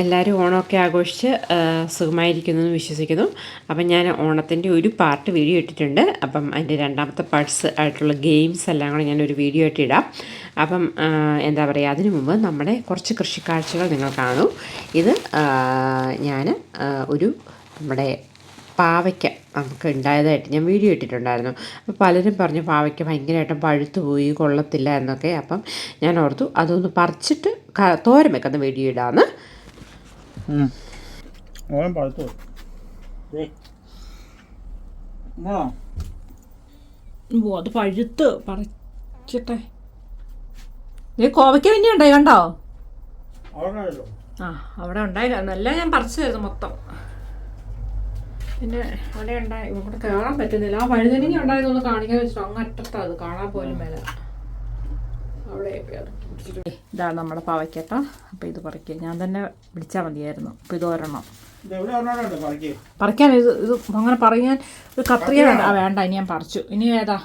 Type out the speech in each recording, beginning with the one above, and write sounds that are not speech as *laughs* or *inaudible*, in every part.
എല്ലാവരും ഓണമൊക്കെ ആഘോഷിച്ച് സുഖമായിരിക്കുന്നു എന്ന് വിശ്വസിക്കുന്നു. അപ്പം ഞാൻ ഓണത്തിന്റെ ഒരു പാർട്ട് വീഡിയോ ഇട്ടിട്ടുണ്ട്. അപ്പം അതിന്റെ രണ്ടാമത്തെ പാർട്സ് ആയിട്ടുള്ള ഗെയിംസ് എല്ലാം കൂടെ ഞാനൊരു വീഡിയോ ആയിട്ട് ഇടാം. അപ്പം എന്താ പറയുക അതിനു മുമ്പ് നമ്മുടെ കുറച്ച് കൃഷിക്കാഴ്ചകൾ നിങ്ങൾ കാണൂ. ഇത് ഞാൻ ഒരു നമ്മുടെ പാവയ്ക്ക നമുക്ക് ഉണ്ടായതായിട്ട് ഞാൻ വീഡിയോ ഇട്ടിട്ടുണ്ടായിരുന്നു. അപ്പോൾ പലരും പറഞ്ഞു പാവയ്ക്ക ഭയങ്കരമായിട്ടും പഴുത്തു പോയി കൊള്ളത്തില്ല എന്നൊക്കെ. അപ്പം ഞാൻ ഓർത്തു അതൊന്ന് പറിച്ചിട്ട് തോരൻ വെക്കുന്ന വീഡിയോ ഇടാമെന്ന് ഓണം പഴുത്തു ദേ. ആ, ഓ അത് പഴുത്ത്. പറിച്ചിട്ടെ. നീ കോവയ്ക്ക പിന്നെ ഉണ്ടായി കണ്ടോ. ആ അവിടെ ഉണ്ടായി. എല്ലാം ഞാൻ പറിച്ചു തരുന്നു മൊത്തം. പിന്നെ അവിടെ ഉണ്ടായി. ഇവിടെ കയറാൻ പറ്റുന്നില്ല. ആ വഴുതനങ്ങി ഉണ്ടായതൊന്ന് കാണിക്കാൻ വെച്ചിട്ട് അങ്ങ് അറ്റത്താ അത് കാണാൻ പോലും മേല. അവിടെ ഇതാണ് നമ്മുടെ പാവയ്ക്കട്ട. അപ്പോൾ ഇത് പറിക്കുക ഞാൻ തന്നെ പിടിച്ചാൽ മതിയായിരുന്നു. അപ്പൊ ഇത് ഒരെണ്ണം. പറിക്കാൻ ഇത് ഇത് അങ്ങനെ പറയാൻ ഒരു കത്രിക വേണ്ട. ആ വേണ്ട. ഇനി ഞാൻ പറിച്ചു. ഇനി ഏതാ?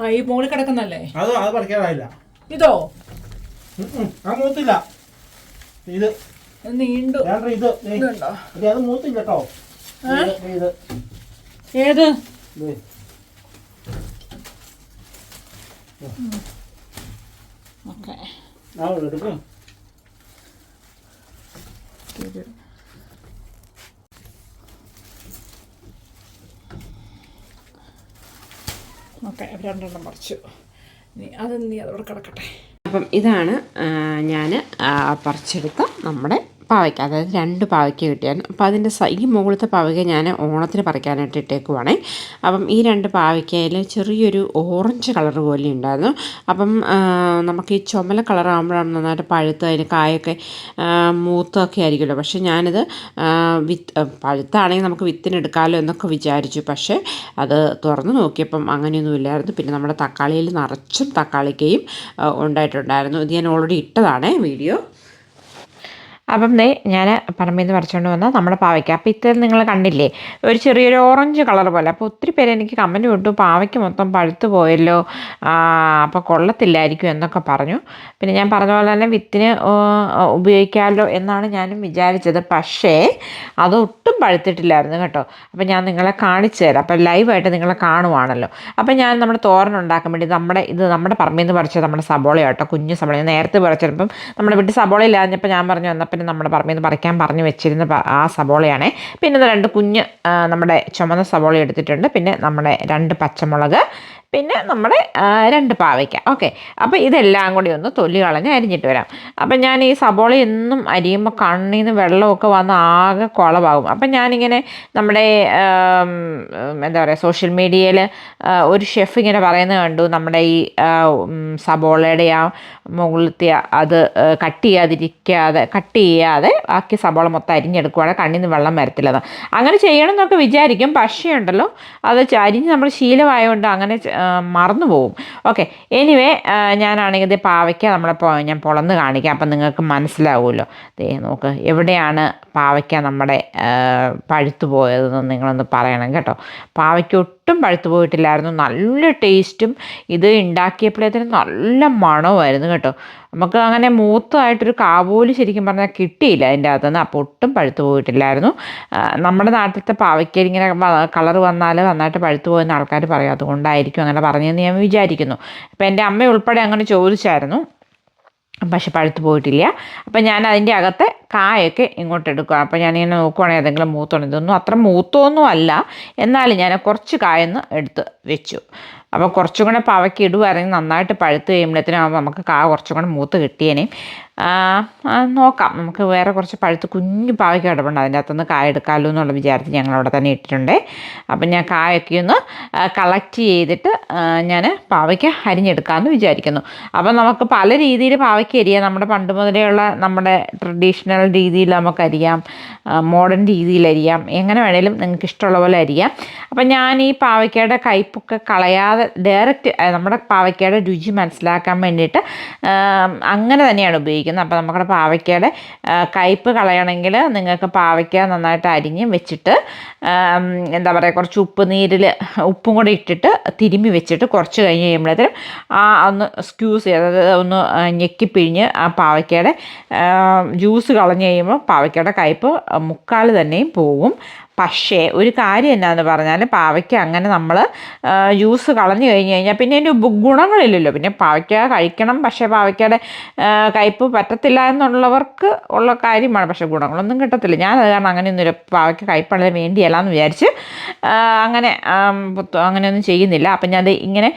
ആ ഈ മുകളിൽ കിടക്കുന്നല്ലേ അത് അത് പറിക്കാറായില്ല. ഇതോ. മൂത്തില്ല. ഇത്. നീണ്ടു. ഇത്. മൂത്തില്ല കേട്ടോ. ഏത്. ഓക്കെ. ഓക്കെ രണ്ടെണ്ണം പറിച്ചു നീ അത് നീ അതോടെ കിടക്കട്ടെ. അപ്പം ഇതാണ് ഞാൻ പറിച്ചെടുത്ത നമ്മുടെ പാവയ്ക്ക അതായത് രണ്ട് പാവയ്ക്ക കിട്ടിയാണ് അപ്പോൾ അതിന്റെ ഈ മുകളിലത്തെ പാവയ്ക്ക ഞാൻ ഓണത്തിന് പറിക്കാനായിട്ട് ഇട്ടേക്കുവാണേ. അപ്പം ഈ രണ്ട് പാവയ്ക്കയിൽ ചെറിയൊരു ഓറഞ്ച് കളർ പോലെ ഉണ്ടായിരുന്നു. അപ്പം നമുക്ക് ഈ ചുമല കളറാകുമ്പോഴാണ് നന്നായിട്ട് പഴുത്ത് അതിന് കായൊക്കെ മൂത്തൊക്കെ ആയിരിക്കുമല്ലോ. പക്ഷേ ഞാനിത് വിത്ത് പഴുത്താണെങ്കിൽ നമുക്ക് വിത്തിനെടുക്കാമല്ലോ എന്നൊക്കെ വിചാരിച്ചു. പക്ഷേ അത് തുറന്ന് നോക്കിയപ്പം അങ്ങനെയൊന്നും ഇല്ലായിരുന്നു. പിന്നെ നമ്മുടെ തക്കാളിയിൽ നിറച്ചും തക്കാളിക്കയും ഉണ്ടായിട്ടുണ്ടായിരുന്നു. ഇത് ഞാൻ ഓൾറെഡി ഇട്ടതാണേ വീഡിയോ. അപ്പം ദേ ഞാൻ പറമ്പിൽ നിന്ന് പറിച്ചുകൊണ്ട് വന്ന നമ്മുടെ പാവയ്ക്ക. അപ്പോൾ ഇത്തരം നിങ്ങൾ കണ്ടില്ലേ? ഒരു ചെറിയൊരു ഓറഞ്ച് കളർ പോലെ. അപ്പോൾ ഒത്തിരി പേര് എനിക്ക് കമന്റ് വിട്ടു പാവയ്ക്ക് മൊത്തം പഴുത്തു പോയല്ലോ. അപ്പോൾ കൊള്ളത്തില്ലായിരിക്കും എന്നൊക്കെ പറഞ്ഞു. പിന്നെ ഞാൻ പറഞ്ഞ പോലെ തന്നെ വിത്തിന് ഉപയോഗിക്കാമല്ലോ എന്നാണ് ഞാനും വിചാരിച്ചത്. പക്ഷേ അതൊട്ടും പഴുത്തിട്ടില്ലായിരുന്നു കേട്ടോ. അപ്പോൾ ഞാൻ നിങ്ങളെ കാണിച്ചു തരാം. അപ്പോൾ ലൈവായിട്ട് നിങ്ങളെ കാണുവാണല്ലോ. അപ്പോൾ ഞാൻ നമ്മുടെ തോരൻ ഉണ്ടാക്കാൻ വേണ്ടി നമ്മുടെ ഇത് നമ്മുടെ പറമ്പിൽ നിന്ന് പറിച്ചത് നമ്മുടെ സബോള കേട്ടോ കുഞ്ഞു സബോള. നേരത്തെ പറിച്ചപ്പം നമ്മുടെ വീട്ടിൽ സബോള ഇല്ലാഞ്ഞപ്പോൾ ഞാൻ പറഞ്ഞു എന്നാൽ പിന്നെ നമ്മുടെ പറമ്പിൽ നിന്ന് പറിക്കാൻ പറഞ്ഞു വെച്ചിരുന്ന ആ സബോളയാണേ പിന്നെ രണ്ട് കുഞ്ഞ് നമ്മുടെ ചുമന്ന സബോള എടുത്തിട്ടുണ്ട്. പിന്നെ നമ്മുടെ രണ്ട് പച്ചമുളക് പിന്നെ നമ്മുടെ രണ്ട് പാവയ്ക്ക. ഓക്കെ. അപ്പോൾ ഇതെല്ലാം കൂടി ഒന്ന് തൊലി കളഞ്ഞ് അരിഞ്ഞിട്ട് വരാം. അപ്പം ഞാൻ ഈ സബോള എന്നും അരിയുമ്പോൾ കണ്ണിൽ നിന്ന് വെള്ളമൊക്കെ വന്ന് ആകെ കുളമാകും അപ്പം ഞാനിങ്ങനെ നമ്മുടെ എന്താ പറയുക സോഷ്യൽ മീഡിയയിൽ ഒരു ഷെഫ് ഇങ്ങനെ പറയുന്നത് കണ്ടു. നമ്മുടെ ഈ സബോളയുടെ ആ മുകളിലത്തെ അത് കട്ട് ചെയ്യാതിരിക്കാതെ കട്ട് ചെയ്യാതെ ബാക്കി സബോള മൊത്തം അരിഞ്ഞെടുക്കുവാണെങ്കിൽ കണ്ണിൽ നിന്ന് വെള്ളം വരത്തില്ലെന്ന്. അങ്ങനെ ചെയ്യണം എന്നൊക്കെ വിചാരിക്കും. പക്ഷേ ഉണ്ടല്ലോ അത് അരിഞ്ഞ് നമ്മൾ ശീലമായതുകൊണ്ട് അങ്ങനെ മറന്നു പോവും. ഓക്കെ. എനിവേ ഞാനാണെങ്കിൽ ഇത് പാവയ്ക്ക നമ്മളെ ഞാൻ പൊളന്ന് കാണിക്കാം. അപ്പം നിങ്ങൾക്ക് മനസ്സിലാവുമല്ലോ. ദേ നോക്ക് എവിടെയാണ് പാവയ്ക്ക നമ്മുടെ പഴുത്തു പോയതെന്ന് നിങ്ങളൊന്ന് പറയണം കേട്ടോ. പാവയ്ക്ക ഒട്ടും പഴുത്തു പോയിട്ടില്ലായിരുന്നു. നല്ല ടേസ്റ്റും ഇത് ഉണ്ടാക്കിയപ്പോഴത്തേന് നല്ല മണമായിരുന്നു കേട്ടോ. നമുക്ക് അങ്ങനെ മൂത്തമായിട്ടൊരു കാബൂൽ ശരിക്കും പറഞ്ഞാൽ കിട്ടിയില്ല അതിന്റെ അകത്തുനിന്ന്. അപ്പോൾ ഒട്ടും പഴുത്തു പോയിട്ടില്ലായിരുന്നു. നമ്മുടെ നാട്ടിലത്തെ പാവയ്ക്കയിൽ ഇങ്ങനെ കളർ വന്നാൽ നന്നായിട്ട് പഴുത്തു പോകുന്ന ആൾക്കാർ പറയും. അതുകൊണ്ടായിരിക്കും അങ്ങനെ പറഞ്ഞതെന്ന് ഞാൻ വിചാരിക്കുന്നു. അപ്പോൾ എന്റെ അമ്മ ഉൾപ്പെടെ അങ്ങനെ ചോദിച്ചായിരുന്നു. പക്ഷെ പഴുത്ത് പോയിട്ടില്ല. അപ്പം ഞാൻ അതിന്റെ അകത്തെ കായൊക്കെ ഇങ്ങോട്ട് എടുക്കുക അപ്പം ഞാനിങ്ങനെ നോക്കുവാണെങ്കിൽ ഏതെങ്കിലും മൂത്തോണം ഇതൊന്നും അത്ര മൂത്തൊന്നും അല്ല എന്നാലും ഞാൻ കുറച്ച് കായൊന്ന് എടുത്ത് വെച്ചു. അപ്പോൾ കുറച്ചും കൂടെ പവയ്ക്ക് ഇടുവാണെങ്കിൽ നന്നായിട്ട് പഴുത്ത് കഴിയുമ്പോഴത്തേനും നമുക്ക് കാ കുറച്ചും കൂടെ മൂത്ത് കിട്ടിയേനെ. ആ, ആ, നോക്കാം. നമുക്ക് വേറെ കുറച്ച് പഴുത്ത് കുഞ്ഞു പാവയ്ക്ക് കിടപ്പുണ്ട്. അതിന്റെ അകത്തുനിന്ന് കായ എടുക്കാമല്ലോ എന്നുള്ള വിചാരത്തിൽ ഞങ്ങൾ അവിടെ തന്നെ ഇട്ടിട്ടുണ്ട്. അപ്പം ഞാൻ കായൊക്കെ ഒന്ന് കളക്ട് ചെയ്തിട്ട് ഞാൻ പാവയ്ക്ക് അരിഞ്ഞെടുക്കാമെന്ന് വിചാരിക്കുന്നു. അപ്പം നമുക്ക് പല രീതിയിൽ പാവയ്ക്ക് അരിയാം. നമ്മുടെ പണ്ട് മുതലേയുള്ള നമ്മുടെ ട്രഡീഷണൽ രീതിയിൽ നമുക്ക് അരിയാം. മോഡേൺ രീതിയിൽ അരിയാം. എങ്ങനെ വേണേലും നിങ്ങൾക്ക് ഇഷ്ടമുള്ള പോലെ അരിയാം. അപ്പം ഞാൻ ഈ പാവയ്ക്കയുടെ കയ്പൊക്കെ കളയാതെ ഡയറക്റ്റ് നമ്മുടെ പാവയ്ക്കയുടെ രുചി മനസ്സിലാക്കാൻ വേണ്ടിയിട്ട് അങ്ങനെ തന്നെയാണ് ഉപയോഗിക്കുന്നത്. അപ്പോൾ നമ്മുടെ പാവയ്ക്കയുടെ കയ്പ്പ് കളയണമെങ്കിൽ നിങ്ങൾക്ക് പാവയ്ക്ക നന്നായിട്ട് അരിഞ്ഞ് വെച്ചിട്ട് എന്താ പറയുക കുറച്ച് ഉപ്പ് നീരിൽ ഉപ്പും കൂടെ ഇട്ടിട്ട് തിരുമ്മി വെച്ചിട്ട് കുറച്ച് കഴിഞ്ഞ് കഴിയുമ്പോഴത്തേനും ആ ഒന്ന് സ്ക്യൂസ് ചെയ്ത് അതായത് ഒന്ന് ഞെക്കിപ്പിഴിഞ്ഞ് ആ പാവയ്ക്കയുടെ ജ്യൂസ് കളഞ്ഞ് കഴിയുമ്പോൾ പാവയ്ക്കയുടെ കയ്പ്പ് മുക്കാൽ തന്നെയും പോകും പക്ഷേ ഒരു കാര്യം എന്നാന്ന് പറഞ്ഞാൽ പാവയ്ക്ക അങ്ങനെ നമ്മൾ ജ്യൂസ് കളഞ്ഞു കഴിഞ്ഞ് കഴിഞ്ഞാൽ പിന്നെ അതിന്റെ ഗുണങ്ങളില്ലല്ലോ. പിന്നെ പാവയ്ക്ക കഴിക്കണം പക്ഷേ പാവയ്ക്കയുടെ കയ്പ്പ് പറ്റത്തില്ല എന്നുള്ളവർക്ക് ഉള്ള കാര്യമാണ്. പക്ഷേ ഗുണങ്ങളൊന്നും കിട്ടത്തില്ല. ഞാൻ അത് കാരണം അങ്ങനെയൊന്നുമില്ല പാവയ്ക്ക കയ്പ്പുള്ളത് വേണ്ടിയല്ല എന്ന് വിചാരിച്ച് അങ്ങനെ അങ്ങനെയൊന്നും ചെയ്യുന്നില്ല. അപ്പം ഞാൻ അത് ഇങ്ങനെ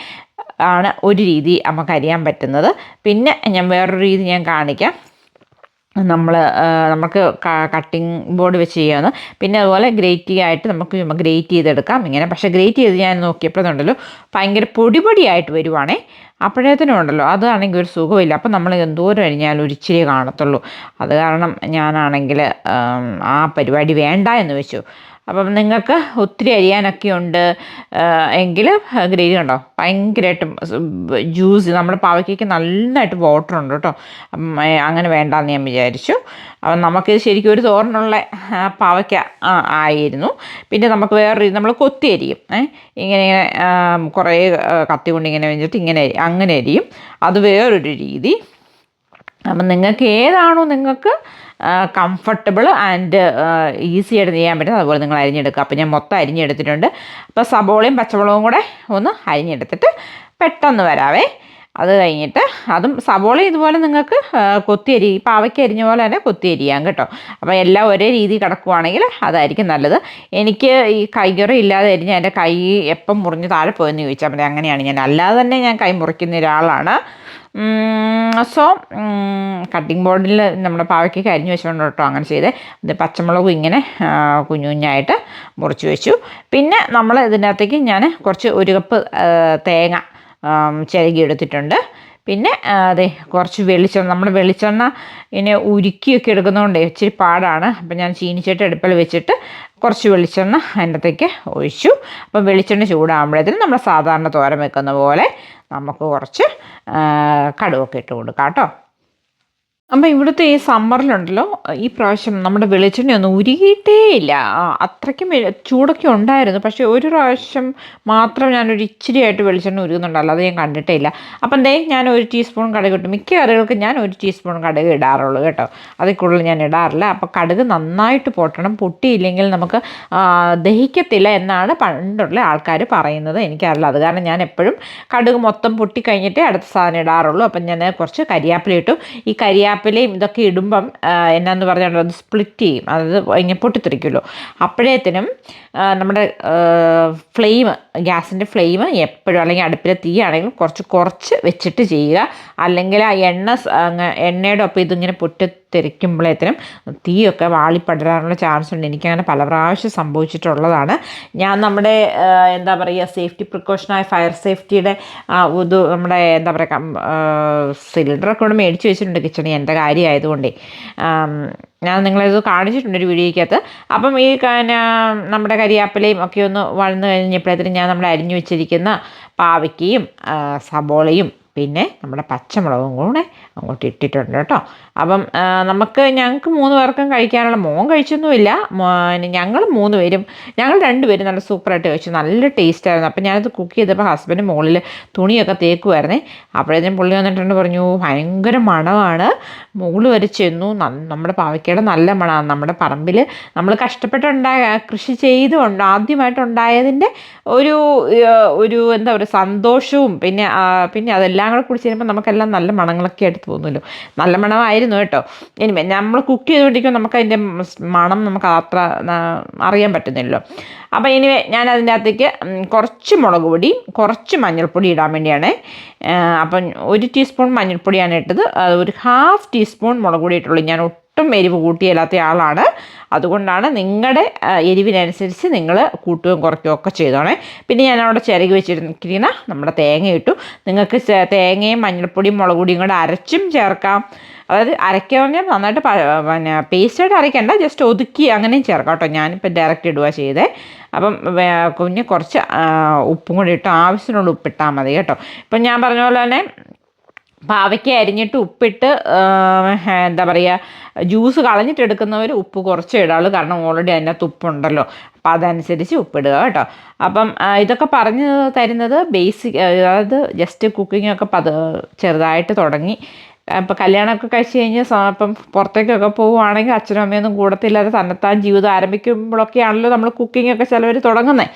ആണ് ഒരു രീതി നമുക്ക് അറിയാൻ പറ്റുന്നത്. പിന്നെ ഞാൻ വേറൊരു രീതി ഞാൻ കാണിക്കാം. നമ്മൾ നമുക്ക് കട്ടിംഗ് ബോർഡ് വെച്ച് ചെയ്യാവുന്ന. പിന്നെ അതുപോലെ ഗ്രേറ്റ് ആയിട്ട് നമുക്ക് ഗ്രേറ്റ് ചെയ്തെടുക്കാം. ഇങ്ങനെ പക്ഷേ ഗ്രേറ്റ് ചെയ്ത് ഞാൻ നോക്കിയപ്പോഴുണ്ടല്ലോ ഭയങ്കര പൊടി പൊടിയായിട്ട് വരുവാണേ. അപ്പോഴത്തേനും ഉണ്ടല്ലോ അതാണെങ്കിൽ ഒരു സുഖമില്ല. അപ്പം നമ്മൾ എന്തോരം അരിഞ്ഞാലും ഒരു ഇച്ചിരി കാണത്തുള്ളൂ. അത് കാരണം ഞാനാണെങ്കിൽ ആ പരിപാടി വേണ്ട എന്ന് വെച്ചു. അപ്പം നിങ്ങൾക്ക് ഒത്തിരി അരിയാനൊക്കെ ഉണ്ട് എങ്കിൽ ഗ്രേവി ഉണ്ടോ? ഭയങ്കരമായിട്ട് ജ്യൂസ് നമ്മുടെ പാവയ്ക്കൊക്കെ നന്നായിട്ട് വാട്ടർ ഉണ്ട് കേട്ടോ. അങ്ങനെ വേണ്ടാന്ന് ഞാൻ വിചാരിച്ചു. അപ്പം നമുക്കിത് ശരിക്കും ഒരു തോരനുള്ള ആ, പാവയ്ക്ക ആയിരുന്നു. പിന്നെ നമുക്ക് വേറൊരു നമ്മൾ കൊത്തി അരിയും. ഇങ്ങനെ ഇങ്ങനെ കുറേ കത്തി കൊണ്ട് ഇങ്ങനെ വെച്ചിട്ട് ഇങ്ങനെ അങ്ങനെ അരിയും. അത് വേറൊരു രീതി. അപ്പം നിങ്ങൾക്ക് ഏതാണോ നിങ്ങൾക്ക് കംഫർട്ടബിൾ ആൻഡ് ഈസി ആയിട്ട് ചെയ്യാൻ പറ്റുന്നത് അതുപോലെ നിങ്ങൾ അരിഞ്ഞെടുക്കുക. അപ്പോൾ ഞാൻ മൊത്തം അരിഞ്ഞെടുത്തിട്ടുണ്ട്. അപ്പോൾ സബോളയും പച്ചമുളകും കൂടെ ഒന്ന് അരിഞ്ഞെടുത്തിട്ട് പെട്ടെന്ന് വരാവേ. അത് കഴിഞ്ഞിട്ട് അതും സബോള ഇതുപോലെ നിങ്ങൾക്ക് ആ, കൊത്തി അരി പാവയ്ക്ക് അരിഞ്ഞ പോലെ തന്നെ കൊത്തി അരിയാം കേട്ടോ. അപ്പോൾ എല്ലാം ഒരേ രീതി കിടക്കുവാണെങ്കിൽ അതായിരിക്കും നല്ലത്. എനിക്ക് ഈ കൈകറി ഇല്ലാതെ അരിഞ്ഞ എന്റെ കൈ എപ്പം മുറിഞ്ഞ് താഴെ പോയെന്ന് ചോദിച്ചാൽ മതി. അങ്ങനെയാണ് ഞാൻ. അല്ലാതെ തന്നെ ഞാൻ കൈ മുറിക്കുന്ന ഒരാളാണ്. സോ കട്ടിംഗ് ബോർഡിൽ നമ്മുടെ പാവയ്ക്ക് കരിഞ്ഞു വെച്ചുകൊണ്ട് കേട്ടോ അങ്ങനെ ചെയ്തേ. ഇത് പച്ചമുളകും ഇങ്ങനെ കുഞ്ഞു കുഞ്ഞായിട്ട് മുറിച്ച് വെച്ചു. പിന്നെ നമ്മൾ ഇതിനകത്തേക്ക് ഞാൻ കുറച്ച് ഒരു കപ്പ് തേങ്ങ ചിരകി എടുത്തിട്ടുണ്ട് പിന്നെ അതെ കുറച്ച് വെളിച്ചെണ്ണ നമ്മൾ വെളിച്ചെണ്ണ ഇങ്ങനെ ഉരുക്കിയൊക്കെ എടുക്കുന്നതുകൊണ്ട് ഇച്ചിരി പാടാണ്. അപ്പം ഞാൻ ചീനിച്ചട്ടി അടുപ്പിൽ വെച്ചിട്ട് കുറച്ച് വെളിച്ചെണ്ണ അതിനകത്തേക്ക് ഒഴിച്ചു. അപ്പം വെളിച്ചെണ്ണ ചൂടാകുമ്പോഴത്തേനും നമ്മൾ സാധാരണ തോരൻ വെക്കുന്ന പോലെ നമുക്ക് കുറച്ച് കടുവൊക്കെ ഇട്ട് കൊടുക്കാം കേട്ടോ. അപ്പം ഇവിടുത്തെ ഈ സമ്മറിലുണ്ടല്ലോ ഈ പ്രാവശ്യം നമ്മുടെ വെളിച്ചെണ്ണ ഒന്നും ഉരുകിയിട്ടേ ഇല്ല. അത്രയ്ക്കും ചൂടൊക്കെ ഉണ്ടായിരുന്നു. പക്ഷേ ഒരു പ്രാവശ്യം മാത്രം ഞാനൊരു ഇച്ചിരി ആയിട്ട് വെളിച്ചെണ്ണ ഉരുകുന്നുണ്ട്. അല്ലാതെ ഞാൻ കണ്ടിട്ടേ ഇല്ല. അപ്പം ദേ ഞാൻ ഒരു ടീസ്പൂൺ കടുക് ഇട്ടു. മിക്ക കറികൾക്ക് ഞാൻ ഒരു ടീസ്പൂൺ കടുക് ഇടാറുള്ളൂ കേട്ടോ. അതിൽ കൂടുതൽ ഞാൻ ഇടാറില്ല. അപ്പോൾ കടുക് നന്നായിട്ട് പൊട്ടണം. പൊട്ടിയില്ലെങ്കിൽ നമുക്ക് ദഹിക്കത്തില്ല എന്നാണ് പണ്ടുള്ള ആൾക്കാർ പറയുന്നത്. എനിക്കറിയില്ല. അത് കാരണം ഞാൻ എപ്പോഴും കടുക് മൊത്തം പൊട്ടി കഴിഞ്ഞിട്ടേ അടുത്ത സാധനം ഇടാറുള്ളൂ. അപ്പം ഞാൻ കുറച്ച് കരിയാപ്പില ഈ ഈ കരിയാപ്പിലയും ഇതൊക്കെ ഇടുമ്പം എന്നാന്ന് പറഞ്ഞാൽ അത് സ്പ്ലിറ്റ് ചെയ്യും. അതായത് ഇങ്ങനെ പൊട്ടിത്തെറിക്കുമല്ലോ. അപ്പോഴേത്തിനും നമ്മുടെ ഫ്ലെയിം ഗ്യാസിന്റെ ഫ്ലെയിം എപ്പോഴും അല്ലെങ്കിൽ അടുപ്പിലെ തീ ആണെങ്കിലും കുറച്ച് കുറച്ച് വെച്ചിട്ട് ചെയ്യുക. അല്ലെങ്കിൽ ആ എണ്ണ എണ്ണയുടെ ഒപ്പം ഇതിങ്ങനെ പൊട്ടിത്തെറിക്കുമ്പോഴേത്തിനും തീയൊക്കെ വാളിപ്പടരാനുള്ള ചാൻസ് ഉണ്ട് എനിക്കങ്ങനെ പല പ്രാവശ്യം സംഭവിച്ചിട്ടുള്ളതാണ്. ഞാൻ നമ്മുടെ എന്താ പറയുക സേഫ്റ്റി പ്രിക്കോഷനായ ഫയർ സേഫ്റ്റിയുടെ ഇത് നമ്മുടെ എന്താ പറയുക സിലിണ്ടറൊക്കെ കൊണ്ട് മേടിച്ച് വെച്ചിട്ടുണ്ട് കിച്ചണിൽ. എന്റെ കാര്യമായതുകൊണ്ടേ. ഞാൻ നിങ്ങളിത് കാണിച്ചിട്ടുണ്ട് ഒരു വീഡിയോയ്ക്കകത്ത്. അപ്പം ഈ നമ്മുടെ കരിയാപ്പിലയും ഒക്കെ ഒന്ന് വളർന്നു കഴിഞ്ഞപ്പോഴത്തേനും ഞാൻ നമ്മൾ അരിഞ്ഞു വെച്ചിരിക്കുന്ന പാവയ്ക്കയും സബോളയും പിന്നെ നമ്മുടെ പച്ചമുളകും കൂടെ അങ്ങോട്ട് ഇട്ടിട്ടുണ്ട് കേട്ടോ. അപ്പം നമുക്ക് ഞങ്ങൾക്ക് മൂന്ന് പേർക്കും കഴിക്കാനുള്ള മോൻ കഴിച്ചൊന്നുമില്ല. ഞങ്ങൾ മൂന്ന് പേരും ഞങ്ങൾ രണ്ടുപേരും നല്ല സൂപ്പറായിട്ട് കഴിച്ചു. നല്ല ടേസ്റ്റായിരുന്നു അപ്പം ഞാനത് കുക്ക് ചെയ്തപ്പോൾ ഹസ്ബൻഡ് മുകളിൽ തുണിയൊക്കെ തേക്കുമായിരുന്നേ അപ്പോഴേക്കും പുള്ളി വന്നിട്ടുണ്ട് പറഞ്ഞു ഭയങ്കര മണമാണ്. മുകളിൽ വരെ ചെന്നു. നമ്മുടെ പാവയ്ക്കയുടെ നല്ല മണമാണ്. നമ്മുടെ പറമ്പിൽ നമ്മൾ കഷ്ടപ്പെട്ടുണ്ടായ കൃഷി ചെയ്തുകൊണ്ട് ആദ്യമായിട്ടുണ്ടായതിന്റെ ഒരു ഒരു എന്താ പറയുക സന്തോഷവും പിന്നെ പിന്നെ അതെല്ലാം കൂടെ കുടിച്ച് കഴിയുമ്പോൾ നമുക്കെല്ലാം നല്ല മണങ്ങളൊക്കെ എടുത്ത് തോന്നുമല്ലോ. നല്ല മണമായിരുന്നു കേട്ടോ. ഇനി നമ്മൾ കുക്ക് ചെയ്തുകൊണ്ടിരിക്കുമ്പോൾ നമുക്ക് അതിന്റെ മണം നമുക്ക് അത്ര അറിയാൻ പറ്റുന്നില്ലല്ലോ. അപ്പോൾ ഇനി ഞാൻ അതിന്റെ അകത്തേക്ക് കുറച്ച് മുളക് പൊടി കുറച്ച് മഞ്ഞൾപ്പൊടി ഇടാൻ വേണ്ടിയാണ്. അപ്പം ഒരു ടീസ്പൂൺ മഞ്ഞൾപ്പൊടിയാണ് ഇട്ടത്. ഒരു ഹാഫ് ടീസ്പൂൺ മുളക് പൊടി ഇട്ടുള്ളൂ. ഞാൻ എരിവ് കൂട്ടിയില്ലാത്ത ആളാണ്. അതുകൊണ്ടാണ് നിങ്ങളുടെ എരിവിനനുസരിച്ച് നിങ്ങൾ കൂട്ടുകയും കുറയ്ക്കുകയും ഒക്കെ ചെയ്തോണേ. പിന്നെ ഞാൻ അവിടെ ചിരകി വെച്ചിരിക്കുന്ന നമ്മുടെ തേങ്ങ ഇട്ടു. നിങ്ങൾക്ക് തേങ്ങയും മഞ്ഞൾപ്പൊടിയും മുളക് പൊടിയും കൂടെ അരച്ചും ചേർക്കാം. അതായത് പറഞ്ഞാൽ നന്നായിട്ട് പിന്നെ പേസ്റ്റായിട്ട് അരയ്ക്കണ്ട ജസ്റ്റ് ഒതുക്കി അങ്ങനെയും ചേർക്കാം കേട്ടോ. ഞാനിപ്പോൾ ഡയറക്റ്റ് ഇടുക ചെയ്തേ. അപ്പം കുഞ്ഞ് കുറച്ച് ഉപ്പും കൂടി ഇട്ട് ആവശ്യത്തിനുള്ള ഉപ്പിട്ടാൽ മതി കേട്ടോ. ഇപ്പം ഞാൻ പറഞ്ഞ പോലെ തന്നെ പാവയ്ക്ക അരിഞ്ഞിട്ട് ഉപ്പിട്ട് എന്താ പറയുക ജ്യൂസ് കളഞ്ഞിട്ട് എടുക്കുന്നവർ ഉപ്പ് കുറച്ച് ഇടാളൂ. കാരണം ഓൾറെഡി അതിനകത്ത് ഉപ്പുണ്ടല്ലോ. അപ്പോൾ അതനുസരിച്ച് ഉപ്പിടുക കേട്ടോ. അപ്പം ഇതൊക്കെ പറഞ്ഞു തരുന്നത് ബേസിക് അതായത് ജസ്റ്റ് കുക്കിങ്ങൊക്കെ പത് ചെറുതായിട്ട് തുടങ്ങി. അപ്പോൾ കല്യാണമൊക്കെ കഴിച്ച് കഴിഞ്ഞ് ഇപ്പം പുറത്തേക്കൊക്കെ പോവുകയാണെങ്കിൽ അച്ഛനും അമ്മയൊന്നും കൂടത്തില്ലാതെ തന്നെത്താൻ ജീവിതം ആരംഭിക്കുമ്പോഴൊക്കെയാണല്ലോ നമ്മൾ കുക്കിങ്ങൊക്കെ ചിലവർ തുടങ്ങുന്നത്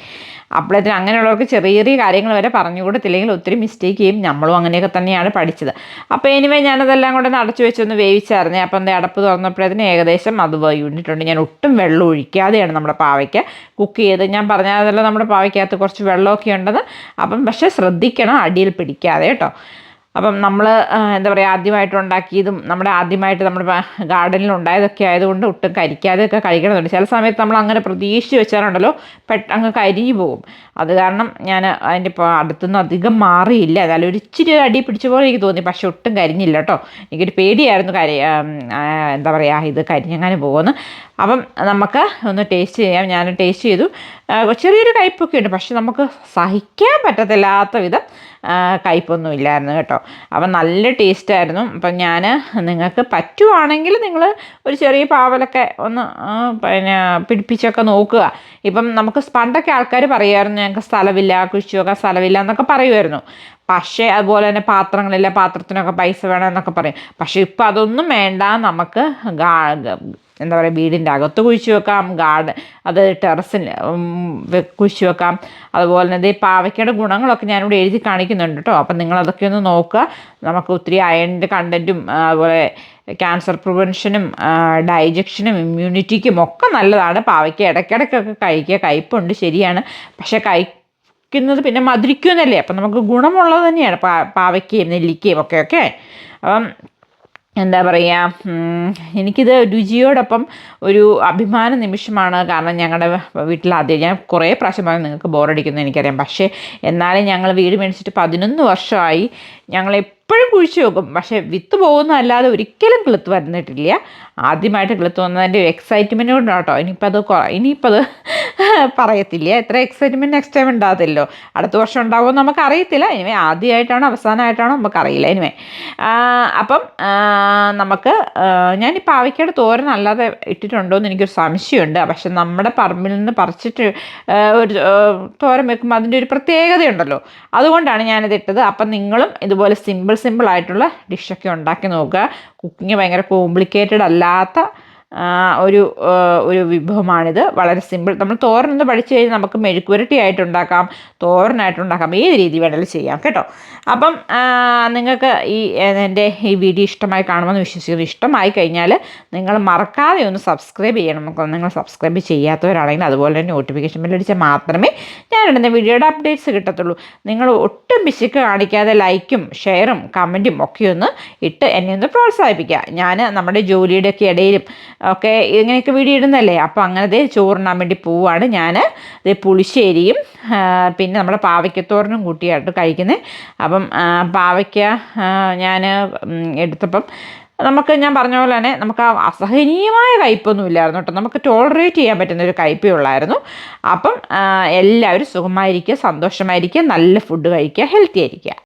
അപ്പോഴത്തേനും അങ്ങനെയുള്ളവർക്ക് ചെറിയ ചെറിയ കാര്യങ്ങൾ വരെ പറഞ്ഞു കൊടുത്തില്ലെങ്കിൽ ഒത്തിരി മിസ്റ്റേക്ക് ചെയ്യും. നമ്മളും അങ്ങനെയൊക്കെ തന്നെയാണ് പഠിച്ചത്. അപ്പോൾ എനിവേ ഞാനതെല്ലാം കൂടെ അടച്ചു വെച്ചൊന്ന് വേവിച്ചായിരുന്നു അപ്പോൾ എന്താ അടപ്പ് തുറന്നപ്പോഴത്തിന് ഏകദേശം അത് വേണ്ടിയിട്ടുണ്ട് ഞാൻ ഒട്ടും വെള്ളം ഒഴിക്കാതെയാണ് നമ്മുടെ പാവയ്ക്ക് കുക്ക് ചെയ്ത് ഞാൻ പറഞ്ഞതല്ലോ നമ്മുടെ പാവയ്ക്കകത്ത് കുറച്ച് വെള്ളമൊക്കെ ഉണ്ടെന്ന് അപ്പം പക്ഷേ ശ്രദ്ധിക്കണം അടിയിൽ പിടിക്കാതെ കേട്ടോ. അപ്പം നമ്മൾ എന്താ പറയുക ആദ്യമായിട്ട് ഉണ്ടാക്കിയതും നമ്മുടെ ആദ്യമായിട്ട് നമ്മുടെ ഗാർഡനിൽ ഉണ്ടായതൊക്കെ ആയതുകൊണ്ട് ഒട്ടും കരിക്കാതെയൊക്കെ കഴിക്കണമെന്നുണ്ട് ചില സമയത്ത് നമ്മൾ അങ്ങനെ പ്രതീക്ഷിച്ച് വെച്ചാലുണ്ടല്ലോ പെട്ടെന്ന് അങ്ങ് കരിഞ്ഞു പോകും. അത് കാരണം ഞാൻ അതിന്റെ ഇപ്പോൾ അടുത്തുനിന്ന് അധികം മാറിയില്ല. എന്നാലും ഒരു ഇച്ചിരി അടി പിടിച്ച പോലെ എനിക്ക് തോന്നി പക്ഷെ ഒട്ടും കരിഞ്ഞില്ല കേട്ടോ. എനിക്കൊരു പേടിയായിരുന്നു കരി എന്താ പറയുക ഇത് കരിഞ്ഞങ്ങനെ പോകുമെന്ന്. അപ്പം നമുക്ക് ഒന്ന് ടേസ്റ്റ് ചെയ്യാം. ഞാൻ ടേസ്റ്റ് ചെയ്തു. ചെറിയൊരു കയ്പൊക്കെ ഉണ്ട് പക്ഷെ നമുക്ക് സഹിക്കാൻ പറ്റത്തില്ലാത്ത വിധം കയ്പൊന്നും ഇല്ലായിരുന്നു കേട്ടോ. അപ്പം നല്ല ടേസ്റ്റായിരുന്നു. അപ്പം ഞാൻ നിങ്ങൾക്ക് പറ്റുവാണെങ്കിൽ നിങ്ങൾ ഒരു ചെറിയ പാവലൊക്കെ ഒന്ന് പിന്നെ പിടിപ്പിച്ചൊക്കെ നോക്കുക. ഇപ്പം നമുക്ക് പണ്ടൊക്കെ ആൾക്കാർ പറയുമായിരുന്നു ഞങ്ങൾക്ക് സ്ഥലമില്ല കുഴിച്ചു വെക്കാൻ സ്ഥലമില്ല എന്നൊക്കെ പറയുമായിരുന്നു. പക്ഷേ അതുപോലെ തന്നെ പാത്രങ്ങളില്ല പാത്രത്തിനൊക്കെ പൈസ വേണം എന്നൊക്കെ പറയും. പക്ഷേ ഇപ്പം അതൊന്നും വേണ്ട. നമുക്ക് എന്താ പറയുക വീടിന്റെ അകത്ത് കുഴിച്ചു വെക്കാം ഗാർഡൻ അത് ടെറസിൽ കുഴിച്ചു വെക്കാം. അതുപോലെ തന്നെ ഈ പാവയ്ക്കയുടെ ഗുണങ്ങളൊക്കെ ഞാനിവിടെ എഴുതി കാണിക്കുന്നുണ്ട് കേട്ടോ അപ്പം നിങ്ങളതൊക്കെ ഒന്ന് നോക്കുക. നമുക്ക് ഒത്തിരി അയണിന്റെ കണ്ടന്റും അതുപോലെ ക്യാൻസർ പ്രിവെൻഷനും ഡൈജക്ഷനും ഇമ്മ്യൂണിറ്റിക്കും ഒക്കെ നല്ലതാണ്. പാവയ്ക്ക ഇടയ്ക്കിടയ്ക്കൊക്കെ കഴിക്കുക. കയ്പുണ്ട് ശരിയാണ്. പക്ഷേ കൈ ക്കുന്നത് പിന്നെ മധുരിക്കുന്നല്ലേ അപ്പം നമുക്ക് ഗുണമുള്ളത് തന്നെയാണ്. പാ പാവയ്ക്കയും നെല്ലിക്കയും ഒക്കെ ഒക്കെ. അപ്പം എന്താ പറയുക എനിക്കിത് രുചിയോടൊപ്പം ഒരു അഭിമാന നിമിഷമാണ്. കാരണം ഞങ്ങളുടെ വീട്ടിൽ ആദ്യം ഞാൻ കുറേ പ്രാവശ്യം പറഞ്ഞു നിങ്ങൾക്ക് ബോറടിക്കുന്നു എനിക്കറിയാം. പക്ഷേ എന്നാലും ഞങ്ങൾ വീട് മേടിച്ചിട്ട് പതിനൊന്ന് വർഷമായി ഞങ്ങൾ എപ്പോഴും കുഴിച്ചു വെക്കും. പക്ഷേ വിത്ത് പോകുന്നതല്ലാതെ ഒരിക്കലും കിളുത്ത് വരുന്നിട്ടില്ല ആദ്യമായിട്ട് കിളുത്ത് വന്നതിന്റെ ഒരു എക്സൈറ്റ്മെന്റ് കൊണ്ടാണ് കേട്ടോ. ഇനിയിപ്പോൾ അത് ഇനിയിപ്പോൾ അത് *laughs* പറയത്തില്ല. എത്ര എക്സൈറ്റ്മെന്റ് നെക്സ്റ്റ് ടൈം ഉണ്ടാകത്തില്ലോ അടുത്ത വർഷം ഉണ്ടാവുമെന്ന് നമുക്കറിയത്തില്ല. ഇനിമേ ആദ്യമായിട്ടാണോ അവസാനമായിട്ടാണോ നമുക്കറിയില്ല. ഇനിമേ അപ്പം നമുക്ക് ഞാൻ ഈ തോരൻ അല്ലാതെ ഇട്ടിട്ടുണ്ടോ എന്ന് എനിക്കൊരു സംശയമുണ്ട്. പക്ഷെ നമ്മുടെ പറമ്പിൽ നിന്ന് പറിച്ചിട്ട് ഒരു തോരം തോരൻ വെക്കുമ്പോൾ അതിന്റെ ഒരു പ്രത്യേകതയുണ്ടല്ലോ. അതുകൊണ്ടാണ് ഞാനിത് ഇട്ടത്. അപ്പം നിങ്ങളും ഇതുപോലെ സിമ്പിൾ സിമ്പിൾ ആയിട്ടുള്ള ഡിഷൊക്കെ ഉണ്ടാക്കി നോക്കുക. കുക്കിംഗ് ഭയങ്കര കോംപ്ലിക്കേറ്റഡ് അല്ലാത്ത ഒരു ഒരു വിഭവമാണിത്. വളരെ സിമ്പിൾ. നമ്മൾ തോരനൊന്ന് പഠിച്ചു കഴിഞ്ഞാൽ നമുക്ക് ഉണ്ടാക്കാം തോരനായിട്ട് ഉണ്ടാക്കാം ഏത് രീതി വേണമെങ്കിലും ചെയ്യാം കേട്ടോ. അപ്പം നിങ്ങൾക്ക് ഈ എന്റെ ഈ വീഡിയോ ഇഷ്ടമായി കാണുമെന്ന് വിശ്വസിക്കുന്നു. ഇഷ്ടമായി കഴിഞ്ഞാൽ നിങ്ങൾ മറക്കാതെ ഒന്ന് സബ്സ്ക്രൈബ് ചെയ്യണം. നിങ്ങൾ സബ്സ്ക്രൈബ് ചെയ്യാത്തവരാണെങ്കിൽ അതുപോലെ തന്നെ നോട്ടിഫിക്കേഷൻ ബില്ലടിച്ചാൽ മാത്രമേ ഞാനിടുന്ന വീഡിയോയുടെ അപ്ഡേറ്റ്സ് കിട്ടത്തുള്ളൂ. നിങ്ങൾ ഒട്ടും പിശുക്ക് കാണിക്കാതെ ലൈക്കും ഷെയറും കമന്റും ഒക്കെ ഒന്ന് ഇട്ട് എന്നെ ഒന്ന് പ്രോത്സാഹിപ്പിക്കുക. ഞാൻ നമ്മുടെ ജോലിയുടെയൊക്കെ ഇടയിലും ഒക്കെ ഇങ്ങനെയൊക്കെ വീഡിയോ ഇടുന്നല്ലേ? അപ്പോൾ അങ്ങനത്തെ ചോറിനാൻ വേണ്ടി പോവാണ് ഞാൻ ഇത് പുളിശ്ശേരിയും പിന്നെ നമ്മുടെ പാവയ്ക്കത്തോരനും കൂട്ടിയായിട്ട് കഴിക്കുന്നത് അപ്പം പാവയ്ക്ക ഞാൻ എടുത്തപ്പം നമുക്ക് ഞാൻ പറഞ്ഞ പോലെ തന്നെ നമുക്ക് ആ അസഹനീയമായ കയ്പൊന്നും ഇല്ലായിരുന്നു കേട്ടോ. നമുക്ക് ടോളറേറ്റ് ചെയ്യാൻ പറ്റുന്ന ഒരു കയ്പേ ഉള്ളായിരുന്നു. അപ്പം എല്ലാവരും സുഖമായിരിക്കുക സന്തോഷമായിരിക്കുക നല്ല ഫുഡ് കഴിക്കുക ഹെൽത്തി ആയിരിക്കുക.